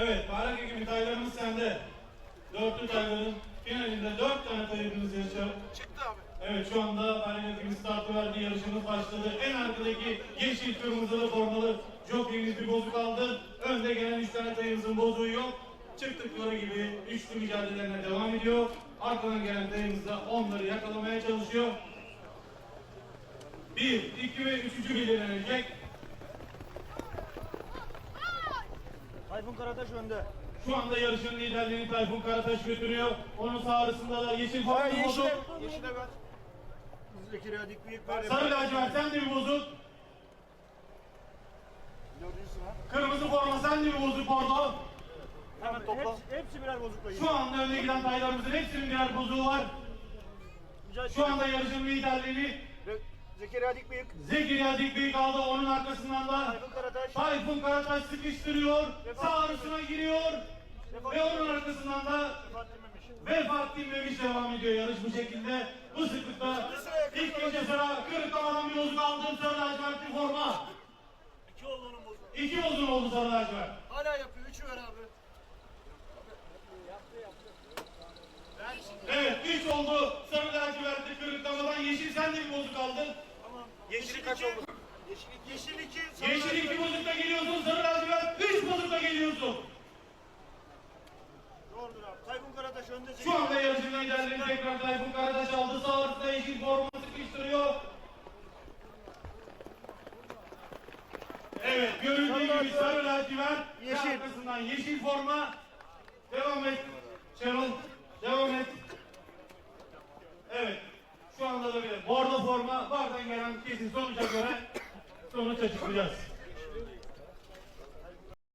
Evet, bayrak ekibi taylarımız sende. Dörtlü tayların finalinde dört tane tayımız yaşıyor. Çıktı abi. Evet, şu anda bayrak ekibi startı verdi, yarışımız başladı. En arkadaki yeşil kırmızılı formalı jokeyimiz bir bozuk aldı. Önde gelen üç tane tayımızın bozuğu yok. Çıktıkları gibi üçlü mücadelelerine devam ediyor. Arkadan gelen tayımız da onları yakalamaya çalışıyor. Bir, iki ve üçüncü belirlenecek. Tayfun Karataş önde. Şu anda yarışın liderliğini Tayfun Karataş götürüyor. Onun sağ arasında da yeşil formalı bozuk. Yeşile ver. Zekeriya Dikbıyık ver. Sarı lacivert sen de bir bozuk. Dördüncü sıra. Kırmızı forma sen de bir bozuk orada. Hemen topla. Hepsi, hepsi birer bozukla Şu anda önde giden taylarımızın hepsinin birer bozuğu var. Şu anda yarışın liderliğini Zekeriya Dikbıyık. Zekeriya Dikbeyik aldı. Onun arkasından da Tayfun Karataş. Tayfun Karataş sıkıştırıyor. Sağ arasına giriyor. Ve onun arkasından da. Vefat Memiş devam ediyor yarış bu şekilde. Bu sıklıkta ikinci sıra kırıklamadan bir bozuk aldığım sarı lacivert bir forma. İki olduğunun bozuğu. İki bozuk oldu sarı lacivert. Hala yapıyor. Üçü ver abi. Evet üç oldu sarı lacivertli kırıklamadan yeşil sen de bir bozuk aldın. Kaç oldu? Yeşil iki. Yeşil iki. sarı Yeşil lacivert. iki bozukla geliyorsun sarı lacivert üç bozukla geliyorsun. Doğrudur abi. Tayfun Karataş önde. Şu anda yarışın liderliğini tekrar Tayfun Karataş aldı. Sağ arasında yeşil forma sıkıştırıyor. Evet görüldüğü gibi sarı lacivert yeşil. arkasından yeşil forma. Devam et. Bir bordo forma. Bardan gelen kesin sonuca göre sonuç açıklayacağız.